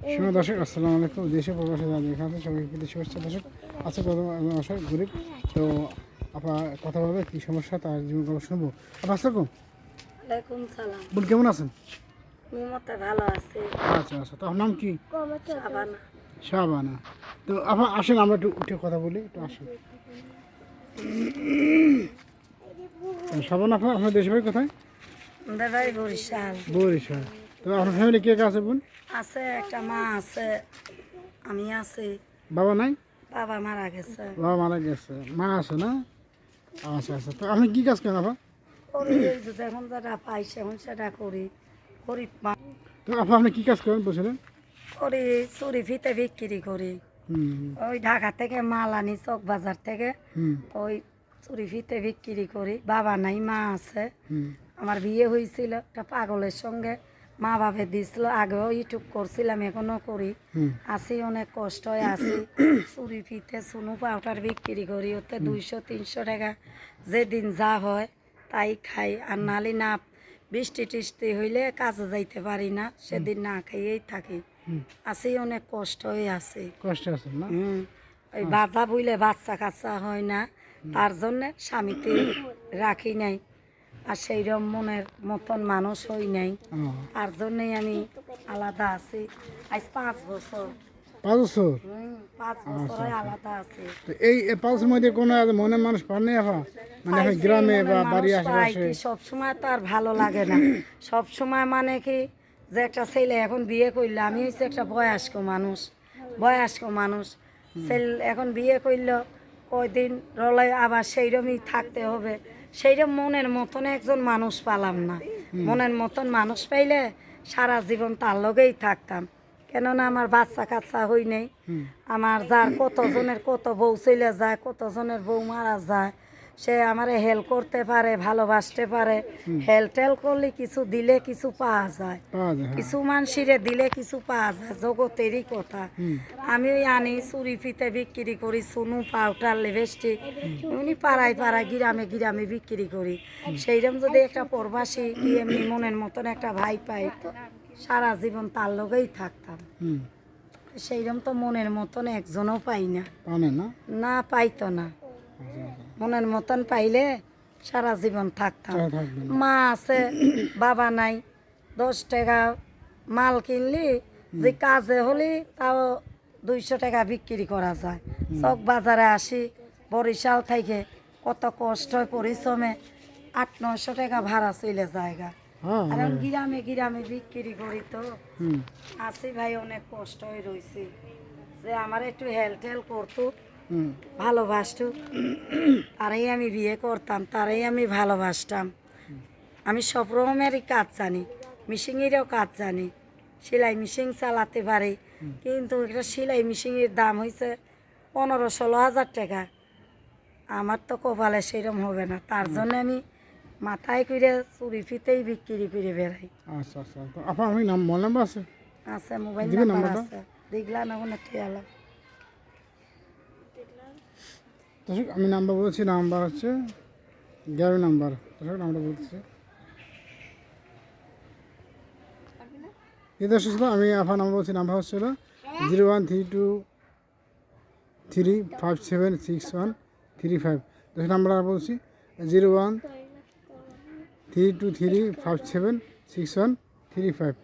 শুভ দর্শক আসসালামু আলাইকুম। দেশে প্রবাসী যারা দেখা আছে সবাইকে কিন্তু শুভেচ্ছা। দর্শক আছে গরিব তো আপা কথা বলবে কী সমস্যা তার জীবন গল্প শুনব। আপা আসসালাম ওয়ালাইকুম সালাম। বোন কেমন আছেন? ভালো আছে। আচ্ছা আচ্ছা। তো নাম কি? শাহবানা তো আপা আসেন আমরা একটু উঠে কথা বলি একটু আসেন। শাবানা আপা আপনার দেশ ভাই কোথায় বরিশাল। বরিশাল। তো আপনার ফ্যামিলি কে কে আছে বোন? আছে একটা মা আছে আমি আছি। বাবা নাই? বাবা মারা গেছে। বাবা মারা গেছে। মা আছে না? আচ্ছা আচ্ছা। তো আপনি কি কাজ করেন আপা? করি যখন যেটা পাই সেখন সেটা করি। গরিব মা। তো আপা আপনি কি কাজ করেন বলছিলেন করি চুরি ফিতে বিক্রি করি। ওই ঢাকা থেকে মাল আনি চক বাজার থেকে। ওই চুরি ফিতে বিক্রি করি। বাবা নাই মা আছে। আমার বিয়ে হয়েছিল একটা পাগলের সঙ্গে। মা বাপে দিছিল আগেও ইউটিউব করছিলাম এখনও করি। আছি অনেক কষ্ট হয়ে আছি চুরি ফিতে চুনু পাউডার বিক্রি করি ওতে দুইশো তিনশো টাকা যেদিন যা হয় তাই খাই। আর নালি না বৃষ্টি টিষ্টি হইলে কাজে যাইতে পারি না সেদিন না খাইয়েই থাকি। আছি অনেক কষ্ট হয়ে আছি কষ্ট আছেন না? হুম। ওই বাজা বুইলে বাচ্চা কাচ্চা হয় না তার জন্যে স্বামীতে রাখি নাই। আর সেইরকম মনের মতন মানুষ হই নাই। তার জন্যই আমি আলাদা আছি। আজ পাঁচ বছর। পাঁচ বছর? পাঁচ বছর আলাদা আছি। তো এই পাঁচ মধ্যে কোনো আর মনের মানুষ পান নাই আপা মানে এখন গ্রামে বা মানুষ বাড়ি আশেপাশে? সব সময় তো আর ভালো লাগে না। সব সময় মানে কি যে একটা ছেলে এখন বিয়ে করল আমি হচ্ছে একটা বয়স্ক মানুষ বয়স্ক মানুষ। ছেলে এখন বিয়ে করল কয়দিন রলে আবার সেইরকমই থাকতে হবে। সেইরকম মনের মতন একজন মানুষ পালাম না। মনের মতন মানুষ পাইলে সারা জীবন তার লগেই থাকতাম। কেননা আমার বাচ্চা কাচ্চা হই নেই। আমার যার কতজনের কত বউ চলে যায় কতজনের বউ মারা যায় সে আমারে হেল্প করতে পারে ভালোবাসতে পারে। হেল্প টেল করলে কিছু দিলে কিছু পাওয়া যায়। হ্যাঁ। কিছু মানুষেরে দিলে কিছু পাওয়া যায় জগতেরই কথা। আমি ওই আনি চুরি ফিতে বিক্রি করি সুনু পাউডার লিপস্টিক এমনি পাড়ায় পাড়ায় গ্রামে গ্রামে বিক্রি করি। সেইরকম যদি একটা প্রবাসী কি এমনি মনের মতন একটা ভাই পাই সারা জীবন তার লগেই থাকতাম। সেইরকম তো মনের মতন একজনও পাই না? না পাইতো না। মনের মতন পাইলে সারা জীবন থাকতাম। মা আছে বাবা নাই দশ টাকা মাল কিনলি যে কাজে হলি তাও দুইশো টাকা বিক্রি করা যায়। চক বাজারে আসি বরিশাল থেকে কত কষ্ট পরিশ্রমে আট নশো টাকা ভাড়া চলে জায়গা হ্যাঁ আর এখন গ্রামে গ্রামে বিক্রি করি তো। আসি ভাই অনেক কষ্ট হয়ে রয়েছি যে আমার একটু হেল্প টেল করতো ভালোবাসতো। তারাই আমি বিয়ে করতাম তারাই আমি ভালোবাসতাম। আমি সব রকমেরই কাজ জানি মিশিংয়েরও কাজ জানি সেলাই মেশিন চালাতে পারি। কিন্তু একটা সেলাই মেশিনের দাম হয়েছে পনেরো ষোলো হাজার টাকা। আমার তো কপালে সেরকম হবে না তার জন্য আমি মাথায় করে চুরি ফিতেই বিক্রি করে বেড়াই। আচ্ছা আচ্ছা তো আপা আমি নাম মোবাইল নাম্বার আছে? আছে মোবাইল নাম্বার আছে। দেখলা না কোনো আমি নাম্বার বলছি, নাম্বার হচ্ছে গ্যারো নাম্বার। দর্শক নাম্বার বলছি এই দর্শক ছিল আমি আফা নাম্বার বলছি, নাম্বার হচ্ছিল zero one three two three five seven six one three five. দর্শক নাম্বার বলছি, zero one three two three five seven six one three five.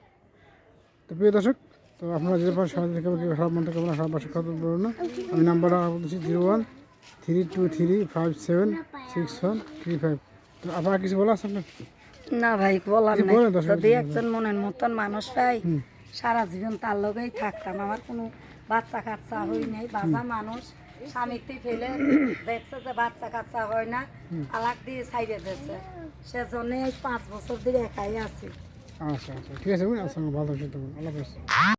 তো প্রিয় দর্শক, তো আপনারা যদি পারেন সাহায্য খারাপ মনে করবেন খারাপ কথা বলবেন না। আমি নাম্বারটা বলছি zero one three two three five seven six one three five. তো আপনার কিছু বলা আছে না ভাই বলার নাই। যদি একজন মনের মতন মানুষ পাই সারা জীবন তার লগেই থাকতাম। আমার কোনো বাচ্চা কাচ্চা হই নাই বাজা মানুষ। স্বামীতে ফেলে দেখছে যে বাচ্চা কাচ্চা হয় না তালাক দিয়ে সাইডে দিয়েছে। সেজন্য পাঁচ বছর ধরে একাই আছি। আচ্ছা আচ্ছা। ঠিক আছে ভালো আল্লাহ হাফেজ।